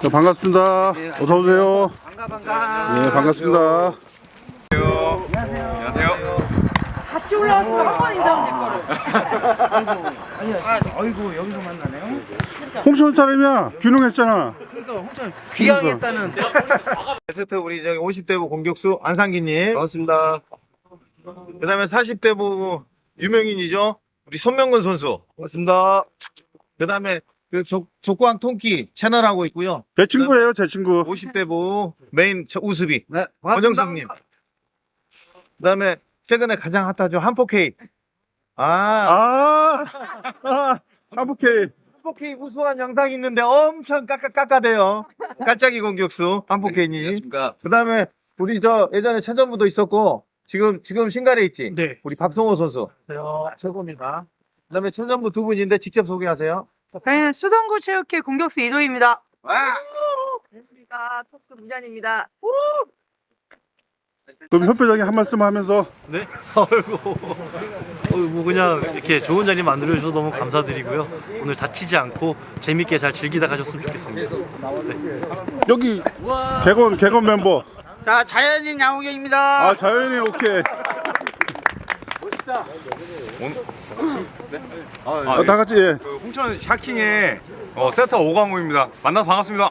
네, 반갑습니다. 어서 오세요. 반가 반가. 네, 반갑습니다. 같이 올라왔으면 한 번 인사하면 될 거를. 아니, 아이고 여기서 만나네요. 홍천 사람이야. 귀농했잖아. 그러니까 홍천 귀향했다는. 베스트 우리 저기 50대부 공격수 안상기님. 반갑습니다. 그 다음에 40대부 유명인이죠. 우리 손명근 선수. 반갑습니다. 그 다음에 그 족, 족광 통키 채널 하고 있고요. 제 친구예요, 제 친구. 50대부 메인 저 우수비. 네, 권정성님. 그 다음에 최근에 가장 핫하죠. 한포케이. 아, 아, 아, 한복해. 한포케이 우수한 영상이 있는데 엄청 깎아, 깎아대요. 깔짝이 공격수 한포케이님. 안녕하십니까. 그 다음에 우리 저 예전에 최전부도 있었고 지금 지금 신갈에 있지. 네. 우리 박성호 선수. 최고입니다. 그 다음에 최전부 두 분인데 직접 소개하세요. 저희는 수성구 체육회 공격수 이도희입니다. 안녕하십니까. 토스 문jan입니다. 그럼 협회장이 한 말씀 하면서 네? 아이고. 어, 뭐 그냥 이렇게 좋은 자리 만들어 주셔서 너무 감사드리고요. 오늘 다치지 않고 재밌게 잘 즐기다 가셨으면 좋겠습니다. 여기 개건 개건 멤버. 자, 자연인 양호경입니다. 아, 자연이 오케이. 아, 다 같이 예. 그 홍천 샤킹의 어, 세터 오광호입니다. 만나서 반갑습니다.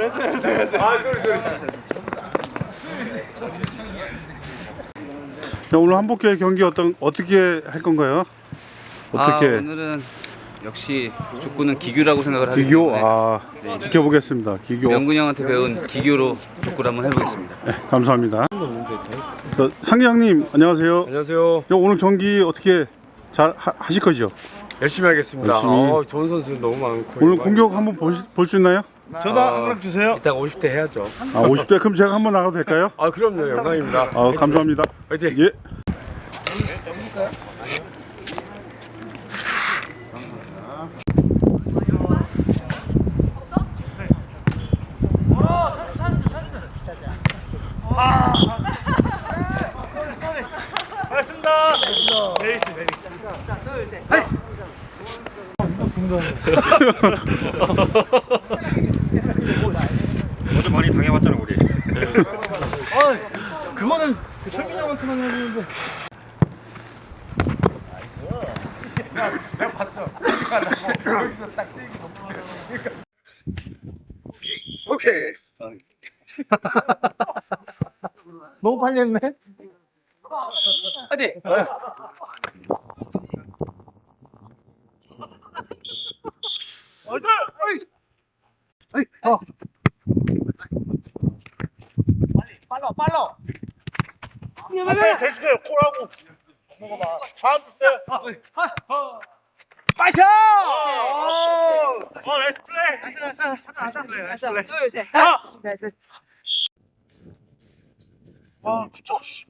제 자, 우리는 자, 오늘 한복회 경기 어떤 어떻게 할 건가요? 어떻게? 아, 오늘은 역시 축구는 기교라고 생각을 하기 기교 때문에 아 지켜보겠습니다. 기교. 명근이 형한테 배운 기교로 축구를 한번 해보겠습니다. 네, 감사합니다. 저, 상기장님 안녕하세요. 안녕하세요. 야, 오늘 경기 어떻게 잘 하, 하실 거죠? 열심히 하겠습니다. 열심히. 어, 좋은 선수 너무 많고. 오늘 공격 한번 볼 수 있나요? 저도 한 그릇 주세요. 이따가 50대 해야죠. 아 50대 그럼 제가 한번 나가도 될까요? 아 그럼요 영광입니다. 아 감사합니다. 화이팅. 예 많이 당해봤잖아 우리. 그거는 철민이 형한테만 해야 되는데. 오케이. 너무 빨리 했네. 어디? 빨리 대주세요. 콜하고. 먹어봐. 다음 때. 빠셔! 어, 나이스 플레이. 하나, 둘, 셋. 넷. 아, 진짜. 씨.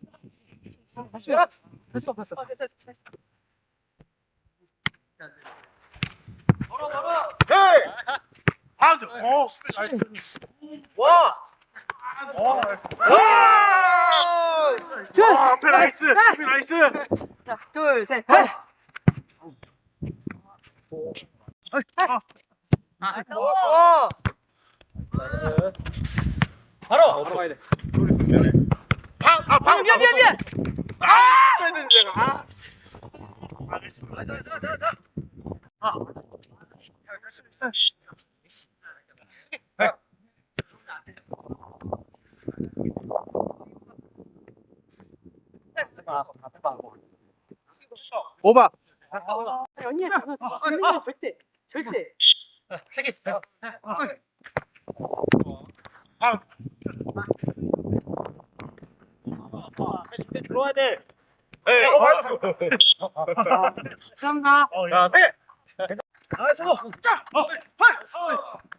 됐어, 됐어. 어, 됐어, 됐어. 하운드. 어, 나이스. 와. 와, 앞에 나이스. 나이스. 자, 둘, 셋. 넷. 어. 바로. 방, 아, 방. 미안, 미안, 미안. 써야 되는 데가. 아. 알겠습니다. 오바. 언니, 언니 절대, 절대. 네, 어, 맞았어. 감사합니다. 야, 네.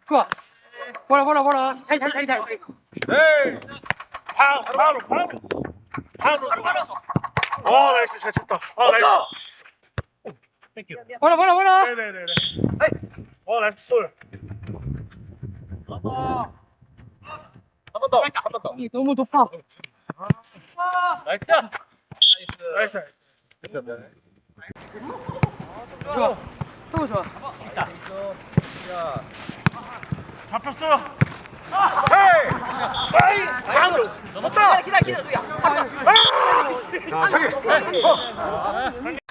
좋아. 보라, 보라, 보라. 잘, 잘, 잘, 잘. 네. 바로, 바로, 바로. 바로, 바로. 어, 나이스, 잘 쳤다. 어, 나이스. 보라, 보라, 보라. 네네네네. 어, 나이스 쏠. 한번 더. 한 번 더. 이 너무 높아. 나이스. 좋아. 너무 좋아. 잡혔어. 헤이! 빨리! 바로! 넘었다! 기다, 기다, 누야. 자, 저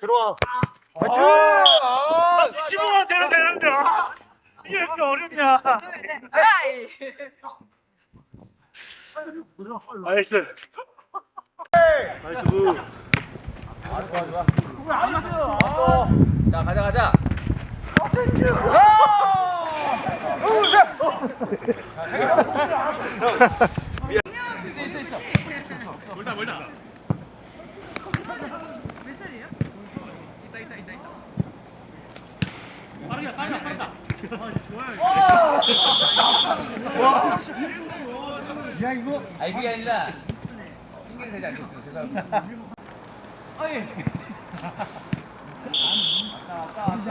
들어와. 아, 15만 되면 되는데. 아, 이게 이렇게 어렵냐. 나이스. 나이스. 자 가자 가자. 아니 그게 아니라 핑계를 대지 않겠어요 죄송합니다 어이 왔다 왔다 왔다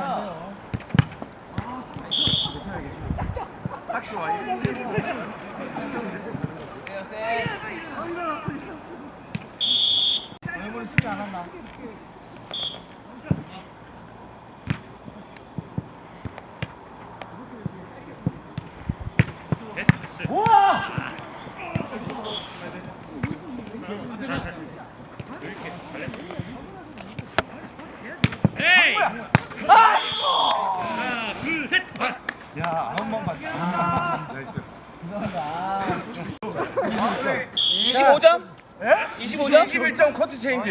딱 좋아 세요 세 이십오 점? 25점? 21점 커트 체인지.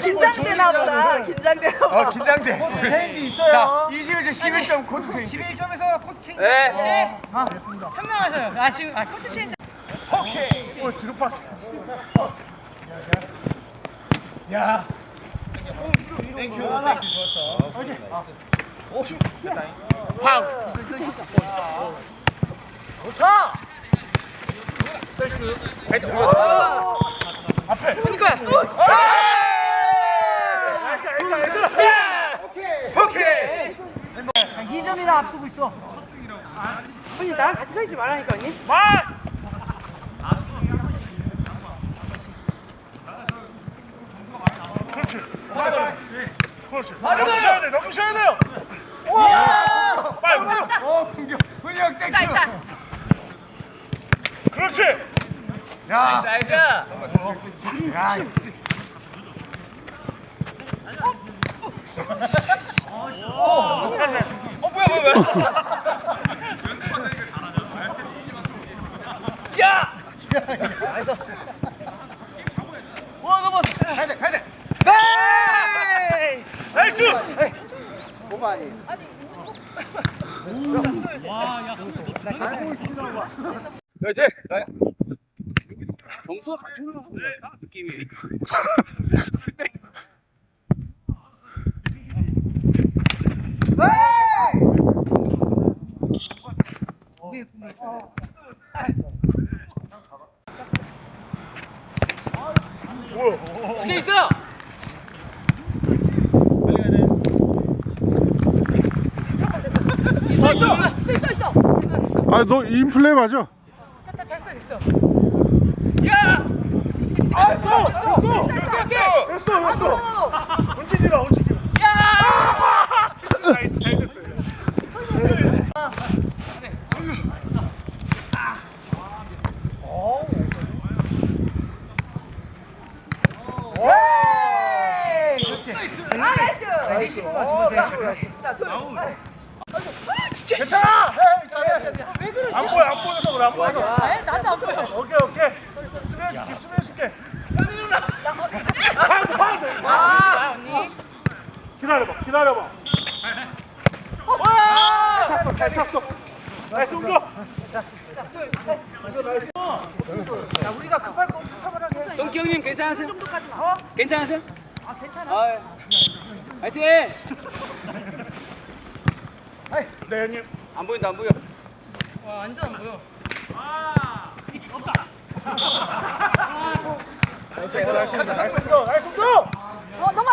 긴장되나 보다. 긴장되나 보다. 어, 긴장돼. 자, 21점 11점 코트 체인지. 11점에서 코트 체인지. 네. 현명하셔요. 아, 지금, 아, 코트 체인지. 오케이. 오, 드롭 야. 땡큐, 땡큐 좋았어. 오, 슛. 됐다. 팡. 좋다. 땡큐. 앞에. 그러니까. 나이스. 오케이. 오케이. 2점이나 앞서고 있어. 언니, 나랑 같이 서 있지 말라니까, 언니. 만. 그렇지. 너무 쉬어야 돼. 쉬어야 돼요. 와! 빨리. 어, 공격. 훈영 땡큐. 그렇지. 나이스 나이스. 어, 뭐야, 뭐야, 뭐야. 야! 와 넘어. 가야 돼, 가야 돼. 나이스! 그렇지. 정수가 같이 올라가는 거야 느낌이. 뭐야? 진짜 있어. 있어, 있어. 있어, 있어, 있어. 아, 너 인플레이 맞아? 다 됐어, 됐어. 야. 됐어! 됐어! 됐어! 됐어! 마, 훔치지 마. 야! 나이스, 잘 됐어요. 아, 나이스. 자, 돌. 괜찮아! 왜 그러시? 안 보여 안 보여서 그래 안 보여서 아니 나도 안 보여. 오케이 오케이 수비해줄게 수비해줄게 아 언니. 기다려봐 기다려봐 와! 찼어 잘 찼어 나이스 옮겨 야, 우리가 급할 거 없어 사발하게. 동기 형님 괜찮으세요? 괜찮으세요? 아 괜찮아. 아, 화이팅! 네 형님 안 보인다 안 보여. 와 완전 안 보여. 나이스 옮겨 나이스 옮겨 어 넘어.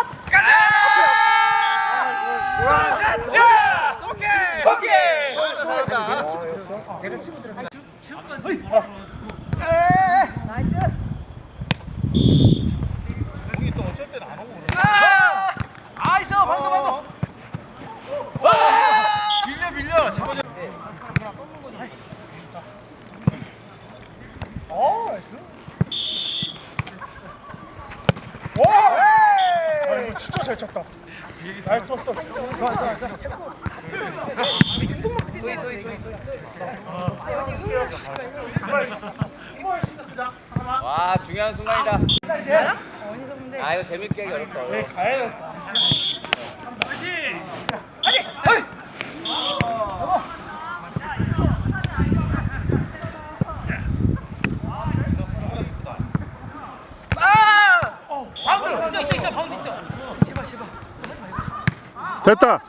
나이스. 아, 있어. 방금 방금. 밀려 밀려 잡아 어 나이스 와! 아 이거 진짜 잘 쳤다 잘 쳤어 와 중요한 순간이다. 아 이거 재밌게 하기 어렵다 있어 있어 있어 바운드 있어. 제발 제발. 됐다.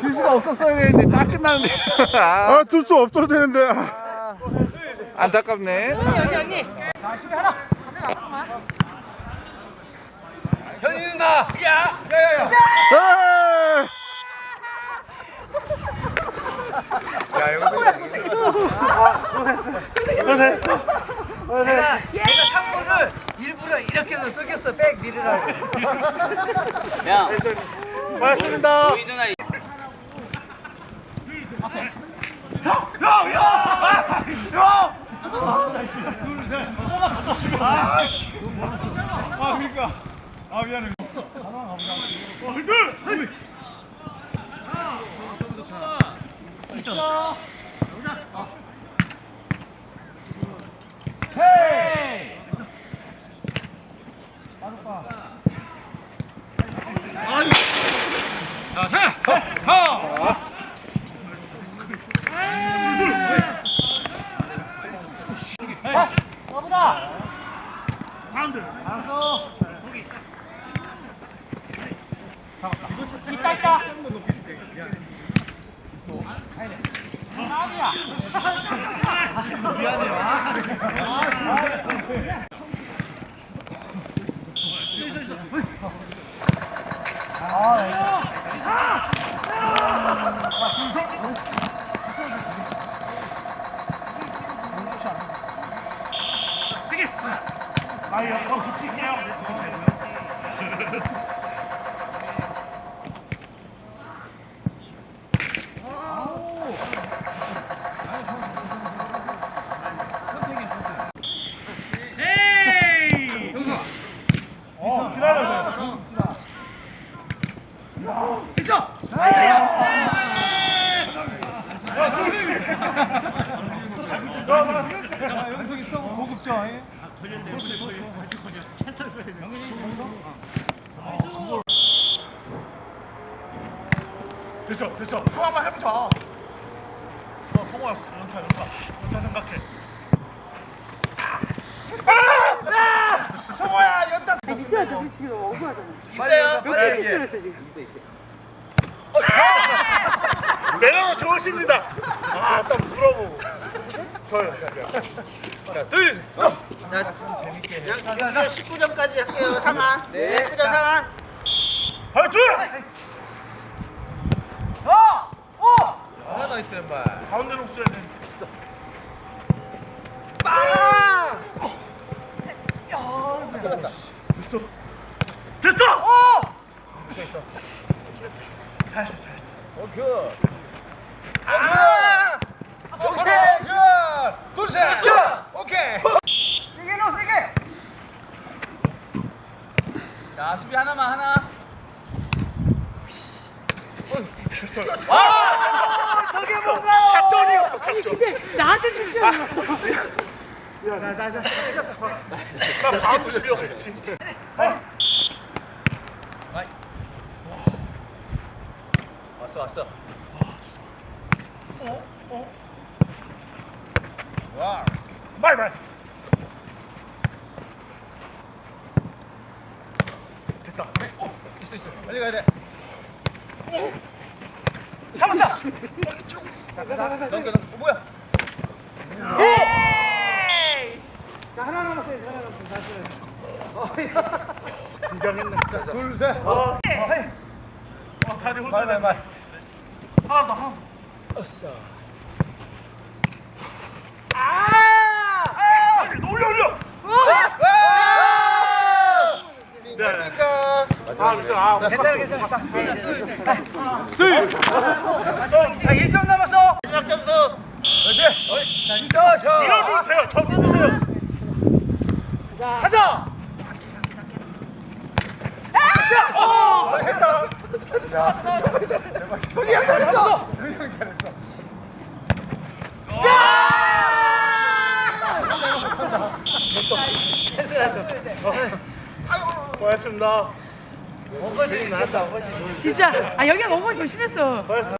줄 수가 없었어야 되는데 딱 끝나는데 아, 아, 둘 수 없어도 되는데. 아. 안타깝네 언니 언니 언니. 현이 누나. 야. 에 이! 내가 내가 상호를 일부러 이렇게 해서 속였어. 백 미르라고. 야. 고맙습니다 보이 누나. 가운데. 알았어. 됐어 됐어. 또 한번 해보자. 어 성호야 연타 연타. 연타 생각해. 아! 성호야 연타 있어요. 몇 개 실수를 했어 지금. 매너가 좋으십니다. 아딱 물어보고. 좋아요. 자둘 이거 19점까지 할게요. 상한. 네. 19점 상한. 하나 둘 있어 인마 가운데 녹수야 돼. 있어. 빵! 어. 야 끝났다. 됐어. 됐어! 어! 됐어 있어 잘했어. 잘했어 어, 아! 어, 오케이 아! 오케이 둘셋 오케이. 세게 넣어 세게. 자 수비 하나만 하나. 어, 아! 저게 뭔가요? 작전이 없어 아니 작전 근데 나한테 주시라고 나, 나, 나, 나, 나, 나, 나, 나, 나, 나, 나, 나, 나, 나, 맞다. 어, 뭐야? 에이! 자, 하나 남았어요. 하나 남았어요. 어, 긴장했네. 자, 둘, 셋. 어, 어, 해. 어 다리 혼자. 빨리, 하나 더, 하나 더. 어싸. 괜찮아, 괜찮아. 둘. 1점 남았어. 마지막 점수. 이제. 어이. 자, 자. 돼요. 덮어주세요. 가자. 야! 오! 했다. 야. 형이 형 잘했어. 형이 형 잘했어. 야! 됐어. 됐어. 고맙습니다. 원거지 나왔다 원거지 진짜? 아 여기 너무 조심했어. 벌써